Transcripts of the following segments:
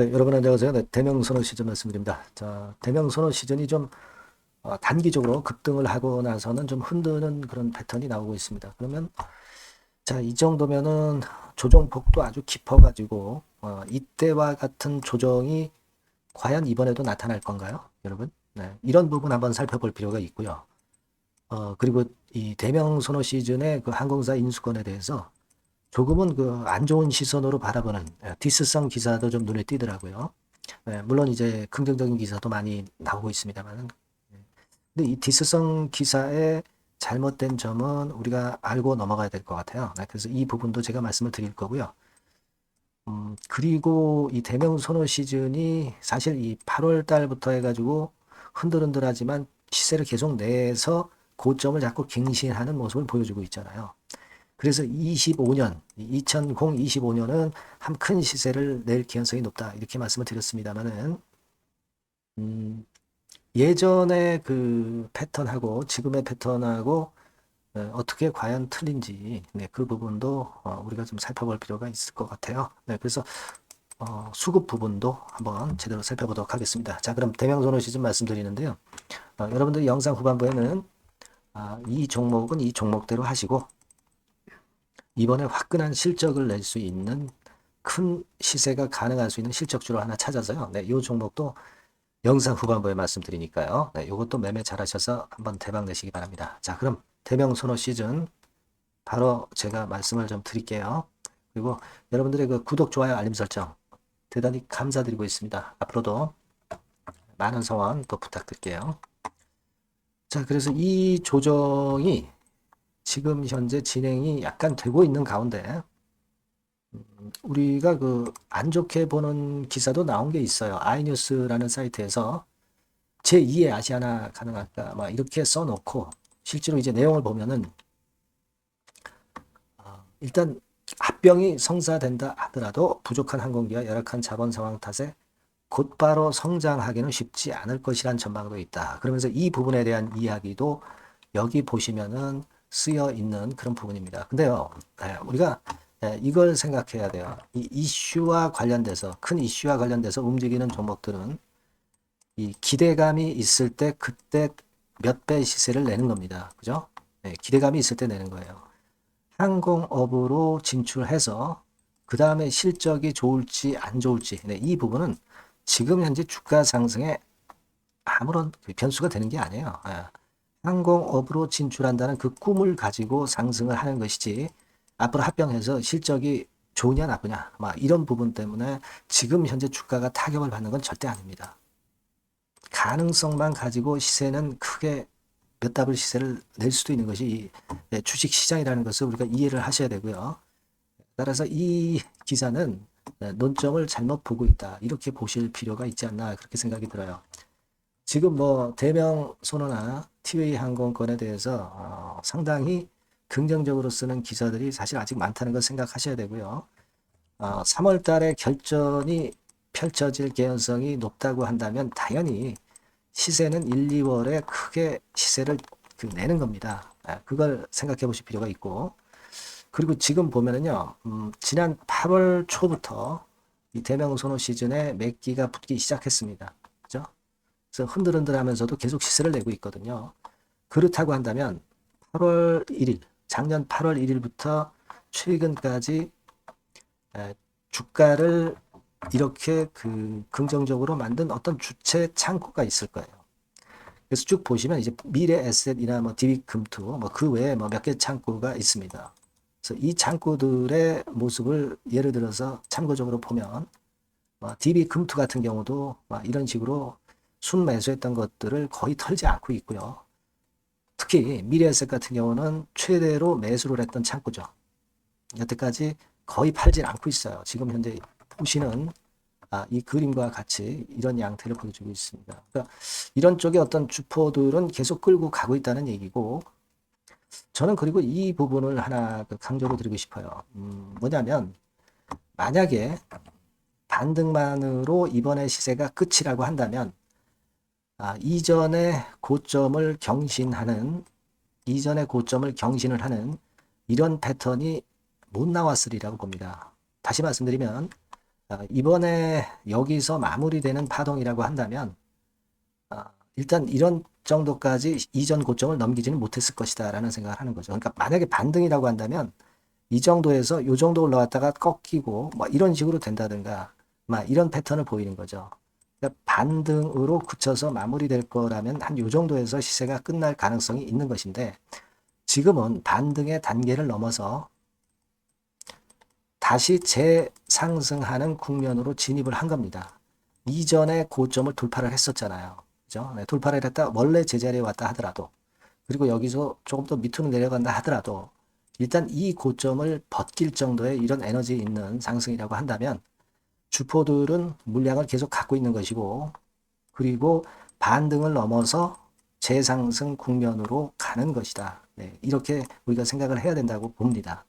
네, 여러분 안녕하세요. 네, 대명선호 시즌 말씀드립니다. 자, 대명선호 시즌이 좀 어, 단기적으로 급등을 하고 나서는 좀 흔드는 그런 패턴이 나오고 있습니다. 그러면 자, 이 정도면은 조정폭도 아주 깊어가지고 어, 이때와 같은 조정이 과연 이번에도 나타날 건가요, 여러분? 네, 이런 부분 한번 살펴볼 필요가 있고요. 어, 그리고 이 대명선호 시즌의 그 항공사 인수권에 대해서 조금은 그 안 좋은 시선으로 바라보는 예, 디스성 기사도 좀 눈에 띄더라고요. 예, 물론 이제 긍정적인 기사도 많이 나오고 있습니다만, 근데 이 디스성 기사의 잘못된 점은 우리가 알고 넘어가야 될 것 같아요. 네, 그래서 이 부분도 제가 말씀을 드릴 거고요. 음, 그리고 이 대명 선호 시즌이 사실 이 8월 달부터 해가지고 흔들흔들하지만 시세를 계속 내서 고점을 자꾸 갱신하는 모습을 보여주고 있잖아요. 그래서 25년, 2025년은 한 큰 시세를 낼 가능성이 높다. 이렇게 말씀을 드렸습니다만은, 음, 예전의 그 패턴하고 지금의 패턴하고 어, 어떻게 과연 틀린지, 네, 그 부분도 어, 우리가 좀 살펴볼 필요가 있을 것 같아요. 네, 그래서 어, 수급 부분도 한번 제대로 살펴보도록 하겠습니다. 자, 그럼 대명선호 시즌 말씀드리는데요. 어, 여러분들 영상 후반부에는 아, 이 종목은 이 종목대로 하시고 이번에 화끈한 실적을 낼 수 있는 큰 시세가 가능할 수 있는 실적주를 하나 찾아서요. 네, 이 종목도 영상 후반부에 말씀드리니까요. 네, 이것도 매매 잘하셔서 한번 대박 내시기 바랍니다. 자, 그럼 대명 선호 시즌 바로 제가 말씀을 좀 드릴게요. 그리고 여러분들의 그 구독, 좋아요, 알림 설정 대단히 감사드리고 있습니다. 앞으로도 많은 성원 또 부탁드릴게요. 자, 그래서 이 조정이 지금 현재 진행이 약간 되고 있는 가운데 음, 우리가 그 안 좋게 보는 기사도 나온 게 있어요. 아이뉴스라는 사이트에서 제2의 아시아나 가능할까 막 이렇게 써놓고 실제로 이제 내용을 보면은 어, 일단 합병이 성사된다 하더라도 부족한 항공기와 열악한 자본 상황 탓에 곧바로 성장하기는 쉽지 않을 것이란 전망도 있다. 그러면서 이 부분에 대한 이야기도 여기 보시면은 쓰여 있는 그런 부분입니다. 근데요, 네, 우리가 네, 이걸 생각해야 돼요. 이 이슈와 관련돼서 큰 이슈와 관련돼서 움직이는 종목들은 이 기대감이 있을 때 그때 몇 배 시세를 내는 겁니다. 그죠? 네, 기대감이 있을 때 내는 거예요. 항공업으로 진출해서 그 다음에 실적이 좋을지 안 좋을지 네, 이 부분은 지금 현재 주가 상승에 아무런 변수가 되는 게 아니에요. 예. 항공업으로 진출한다는 그 꿈을 가지고 상승을 하는 것이지 앞으로 합병해서 실적이 좋으냐 나쁘냐 막 이런 부분 때문에 지금 현재 주가가 타격을 받는 건 절대 아닙니다. 가능성만 가지고 시세는 크게 몇 답을 시세를 낼 수도 있는 것이 네, 주식 시장이라는 것을 우리가 이해를 하셔야 되고요. 따라서 이 기사는 네, 논점을 잘못 보고 있다 이렇게 보실 필요가 있지 않나 그렇게 생각이 들어요. 지금 뭐 대명 선호나 티웨이 항공권에 대해서 어, 상당히 긍정적으로 쓰는 기사들이 사실 아직 많다는 걸 생각하셔야 되고요. 어, 3월 달에 결전이 펼쳐질 개연성이 높다고 한다면 당연히 시세는 1, 2월에 크게 시세를 그 내는 겁니다. 아, 그걸 생각해 보실 필요가 있고 그리고 지금 보면은요, 음, 지난 8월 초부터 이 대명선호 시즌에 맥기가 붙기 시작했습니다. 그래서 흔들흔들하면서도 계속 시세를 내고 있거든요. 그렇다고 한다면 8월 1일, 작년 8월 1일부터 최근까지 주가를 이렇게 그 긍정적으로 만든 어떤 주체 창구가 있을 거예요. 그래서 쭉 보시면 이제 미래 에셋이나 뭐 디비 금투 뭐 그 외에 뭐 몇 개 창구가 있습니다. 그래서 이 창구들의 모습을 예를 들어서 참고적으로 보면 뭐 DB 금투 같은 경우도 막 이런 식으로 순매수했던 것들을 거의 털지 않고 있고요. 특히 미래에셋 같은 경우는 최대로 매수를 했던 창구죠. 여태까지 거의 팔질 않고 있어요. 지금 현재 보시는 아, 이 그림과 같이 이런 양태를 보여주고 있습니다. 그러니까 이런 쪽의 어떤 주포들은 계속 끌고 가고 있다는 얘기고 저는 그리고 이 부분을 하나 그 강조를 드리고 싶어요. 음, 뭐냐면 만약에 반등만으로 이번에 시세가 끝이라고 한다면 아, 이전의 고점을 경신하는 이전의 고점을 경신을 하는 이런 패턴이 못 나왔으리라고 봅니다. 다시 말씀드리면 아, 이번에 여기서 마무리되는 파동이라고 한다면 아, 일단 이런 정도까지 이전 고점을 넘기지는 못했을 것이다 라는 생각을 하는 거죠. 그러니까 만약에 반등이라고 한다면 이 정도에서 요 정도 올라왔다가 꺾이고 뭐 이런 식으로 된다든가 막 이런 패턴을 보이는 거죠. 그러니까 반등으로 굳혀서 마무리될 거라면 한 요 정도에서 시세가 끝날 가능성이 있는 것인데 지금은 반등의 단계를 넘어서 다시 재상승하는 국면으로 진입을 한 겁니다. 이전에 고점을 돌파를 했었잖아요. 그죠? 네, 돌파를 했다 원래 제자리에 왔다 하더라도 그리고 여기서 조금 더 밑으로 내려간다 하더라도 일단 이 고점을 벗길 정도의 이런 에너지 있는 상승이라고 한다면 주포들은 물량을 계속 갖고 있는 것이고 그리고 반등을 넘어서 재상승 국면으로 가는 것이다. 네, 이렇게 우리가 생각을 해야 된다고 봅니다.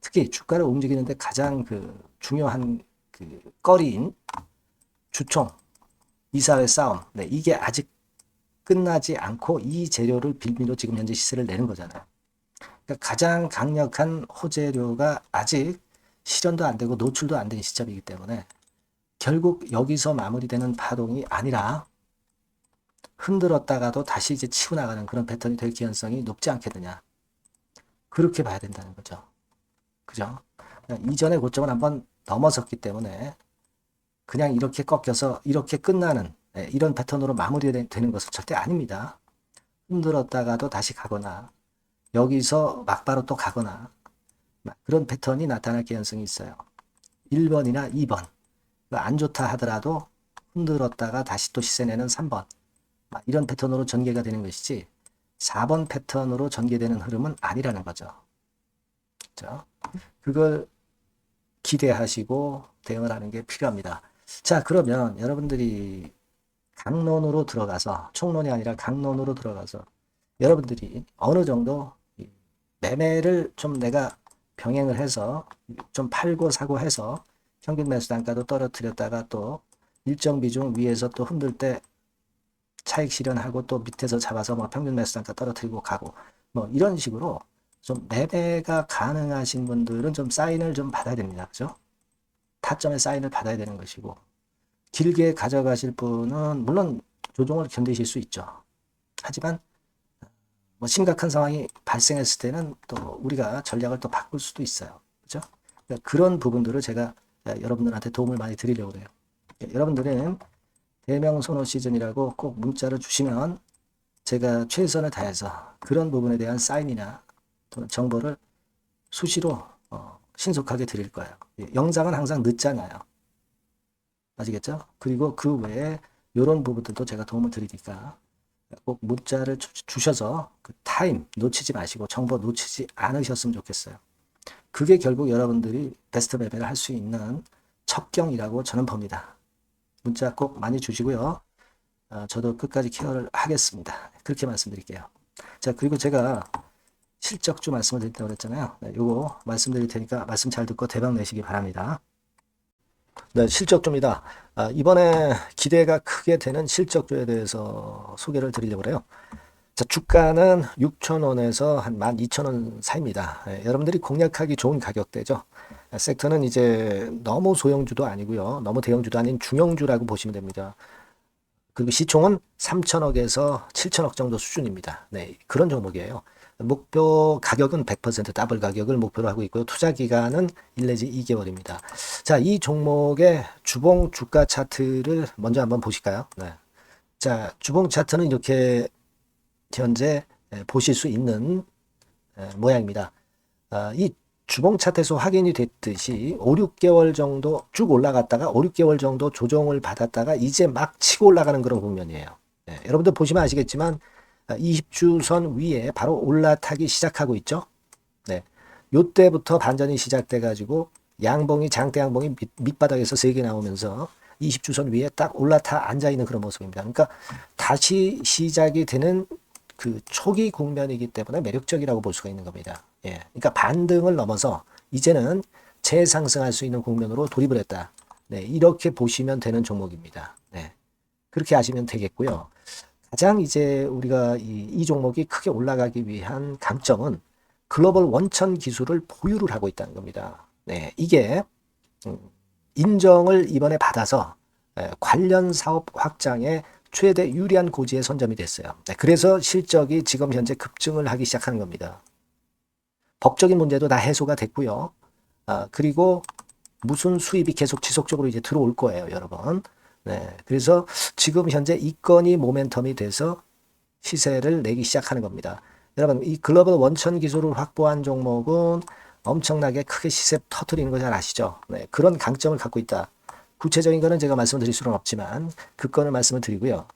특히 주가를 움직이는데 가장 그 중요한 그 꺼리인 주총, 이사회 싸움. 네, 이게 아직 끝나지 않고 이 재료를 빌미로 지금 현재 시세를 내는 거잖아요. 그러니까 가장 강력한 호재료가 아직 실현도 안 되고 노출도 안 된 시점이기 때문에 결국 여기서 마무리되는 파동이 아니라 흔들었다가도 다시 이제 치고 나가는 그런 패턴이 될 가능성이 높지 않겠느냐. 그렇게 봐야 된다는 거죠. 그죠? 이전의 고점을 한번 넘어섰기 때문에 그냥 이렇게 꺾여서 이렇게 끝나는 예, 이런 패턴으로 마무리되는 것은 절대 아닙니다. 흔들었다가도 다시 가거나 여기서 막바로 또 가거나 그런 패턴이 나타날 가능성이 있어요. 1번이나 2번 안 좋다 하더라도 흔들었다가 다시 또 시세 내는 3번 이런 패턴으로 전개가 되는 것이지 4번 패턴으로 전개되는 흐름은 아니라는 거죠. 그렇죠? 그걸 기대하시고 대응을 하는 게 필요합니다. 자, 그러면 여러분들이 강론으로 들어가서 총론이 아니라 강론으로 들어가서 여러분들이 어느 정도 매매를 좀 내가 병행을 해서 좀 팔고 사고 해서 평균 매수 단가도 떨어뜨렸다가 또 일정 비중 위에서 또 흔들 때 차익 실현하고 또 밑에서 잡아서 뭐 평균 매수 단가 떨어뜨리고 가고 뭐 이런 식으로 좀 매매가 가능하신 분들은 좀 사인을 좀 받아야 됩니다. 그죠? 타점의 사인을 받아야 되는 것이고 길게 가져가실 분은 물론 조종을 견디실 수 있죠. 하지만 뭐 심각한 상황이 발생했을 때는 또 우리가 전략을 또 바꿀 수도 있어요. 그죠? 그러니까 그런 부분들을 제가 여러분들한테 도움을 많이 드리려고 해요. 여러분들은 대명선호 시즌이라고 꼭 문자를 주시면 제가 최선을 다해서 그런 부분에 대한 사인이나 정보를 수시로 어, 신속하게 드릴 거예요. 예, 영상은 항상 늦잖아요. 아시겠죠? 그리고 그 외에 이런 부분들도 제가 도움을 드리니까 꼭 문자를 주, 셔서 그 타임 놓치지 마시고 정보 놓치지 않으셨으면 좋겠어요. 그게 결국 여러분들이 베스트 매매를 할수 있는 첩경이라고 저는 봅니다. 문자 꼭 많이 주시고요. 어, 저도 끝까지 케어를 하겠습니다. 그렇게 말씀드릴게요. 자, 그리고 제가 실적주 말씀을 드린다고 그랬잖아요. 네, 요거 말씀드릴 테니까 말씀 잘 듣고 대박 내시기 바랍니다. 네, 실적주입니다. 아, 이번에 기대가 크게 되는 실적주에 대해서 소개를 드리려고 그래요. 자, 주가는 6,000원에서 한 12,000원 사이입니다. 네, 여러분들이 공략하기 좋은 가격대죠. 섹터는 이제 너무 소형주도 아니고요. 너무 대형주도 아닌 중형주라고 보시면 됩니다. 그리고 시총은 3천억에서 7천억 정도 수준입니다. 네, 그런 종목이에요. 목표 가격은 100% 더블 가격을 목표로 하고 있고요. 투자 기간은 1 내지 2개월입니다. 자, 이 종목의 주봉 주가 차트를 먼저 한번 보실까요? 네. 자, 주봉 차트는 이렇게 현재 보실 수 있는 모양입니다. 아, 이 주봉 차트에서 확인이 됐듯이 5, 6개월 정도 쭉 올라갔다가 5, 6개월 정도 조정을 받았다가 이제 막 치고 올라가는 그런 국면이에요. 네, 여러분들 보시면 아시겠지만 20주선 위에 바로 올라타기 시작하고 있죠. 네. 요때부터 반전이 시작돼 가지고 양봉이 장대 양봉이 밑, 바닥에서 세 개 나오면서 20주선 위에 딱 올라타 앉아 있는 그런 모습입니다. 그러니까 다시 시작이 되는 그 초기 국면이기 때문에 매력적이라고 볼 수가 있는 겁니다. 예. 그러니까 반등을 넘어서 이제는 재상승할 수 있는 국면으로 돌입을 했다. 네. 이렇게 보시면 되는 종목입니다. 네. 그렇게 아시면 되겠고요. 가장 이제 우리가 이, 이 종목이 크게 올라가기 위한 강점은 글로벌 원천 기술을 보유를 하고 있다는 겁니다. 네, 이게 음, 인정을 이번에 받아서 예, 관련 사업 확장에 최대 유리한 고지에 선점이 됐어요. 네, 그래서 실적이 지금 현재 급증을 하기 시작하는 겁니다. 법적인 문제도 다 해소가 됐고요. 아, 그리고 무슨 수입이 계속 지속적으로 이제 들어올 거예요, 여러분. 네, 그래서 지금 현재 이 건이 모멘텀이 돼서 시세를 내기 시작하는 겁니다. 여러분, 이 글로벌 원천 기술을 확보한 종목은 엄청나게 크게 시세 터트리는 거 잘 아시죠? 네, 그런 강점을 갖고 있다. 구체적인 거는 제가 말씀을 드릴 수는 없지만 그 건을 말씀을 드리고요.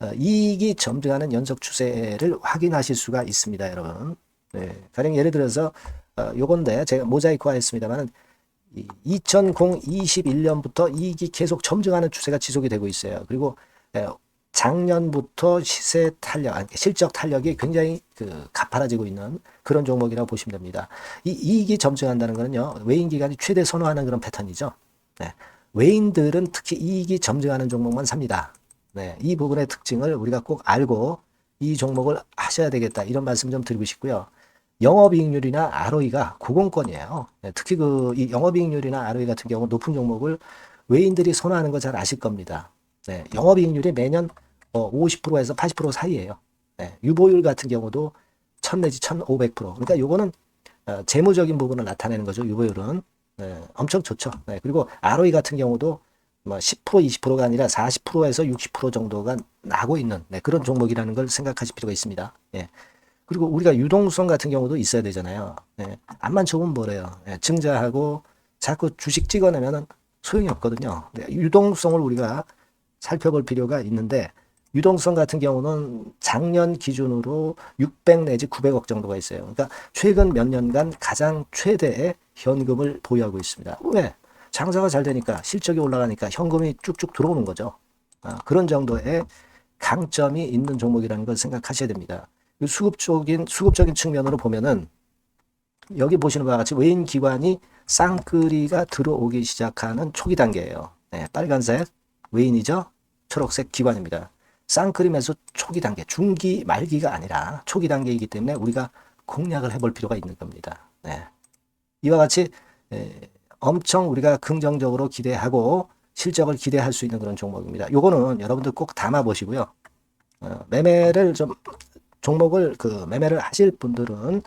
어, 이익이 점등하는 연속 추세를 확인하실 수가 있습니다, 여러분. 네, 가령 예를 들어서 어, 요건데 제가 모자이크화 했습니다만은 2021년부터 이익이 계속 점증하는 추세가 지속이 되고 있어요. 그리고 에, 작년부터 시세 탄력, 실적 탄력이 굉장히 그 가파라지고 있는 그런 종목이라고 보시면 됩니다. 이 이익이 점증한다는 거는요, 외인 기관이 최대 선호하는 그런 패턴이죠. 네. 외인들은 특히 이익이 점증하는 종목만 삽니다. 네. 이 부분의 특징을 우리가 꼭 알고 이 종목을 하셔야 되겠다. 이런 말씀 좀 드리고 싶고요. 영업이익률이나 ROE가 고공권이에요. 네, 특히 그이 영업이익률이나 ROE 같은 경우 높은 종목을 외인들이 선호하는 거 잘 아실 겁니다. 네, 영업이익률이 매년 어, 50%에서 80% 사이에요. 네, 유보율 같은 경우도 1000 내지 1500%. 그러니까 요거는 어, 재무적인 부분을 나타내는 거죠. 유보율은. 네, 엄청 좋죠. 네, 그리고 ROE 같은 경우도 뭐 10% 20%가 아니라 40%에서 60% 정도가 나고 있는 네, 그런 종목이라는 걸 생각하실 필요가 있습니다. 예. 그리고 우리가 유동성 같은 경우도 있어야 되잖아요. 예. 안만 좋으면 뭐래요. 예. 증자하고 자꾸 주식 찍어내면은 소용이 없거든요. 네. 유동성을 우리가 살펴볼 필요가 있는데 유동성 같은 경우는 작년 기준으로 600 내지 900억 정도가 있어요. 그러니까 최근 몇 년간 가장 최대의 현금을 보유하고 있습니다. 왜? 장사가 잘 되니까 실적이 올라가니까 현금이 쭉쭉 들어오는 거죠. 아, 그런 정도의 강점이 있는 종목이라는 걸 생각하셔야 됩니다. 수급적인 수급적인 측면으로 보면은 여기 보시는 바와 같이 외인 기관이 쌍끌이가 들어오기 시작하는 초기 단계예요. 네, 빨간색 외인이죠. 초록색 기관입니다. 쌍끌이 매수 초기 단계, 중기 말기가 아니라 초기 단계이기 때문에 우리가 공략을 해볼 필요가 있는 겁니다. 네. 이와 같이 에, 엄청 우리가 긍정적으로 기대하고 실적을 기대할 수 있는 그런 종목입니다. 요거는 여러분들 꼭 담아 보시고요. 어, 매매를 좀 종목을 그 매매를 하실 분들은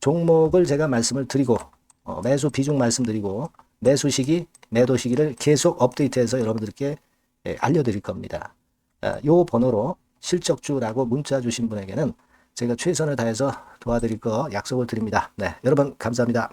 종목을 제가 말씀을 드리고 어, 매수 비중 말씀드리고 매수 시기 매도 시기를 계속 업데이트해서 여러분들께 예, 알려드릴 겁니다. 아, 요 번호로 실적주라고 문자 주신 분에게는 제가 최선을 다해서 도와드릴 거 약속을 드립니다. 네, 여러분 감사합니다.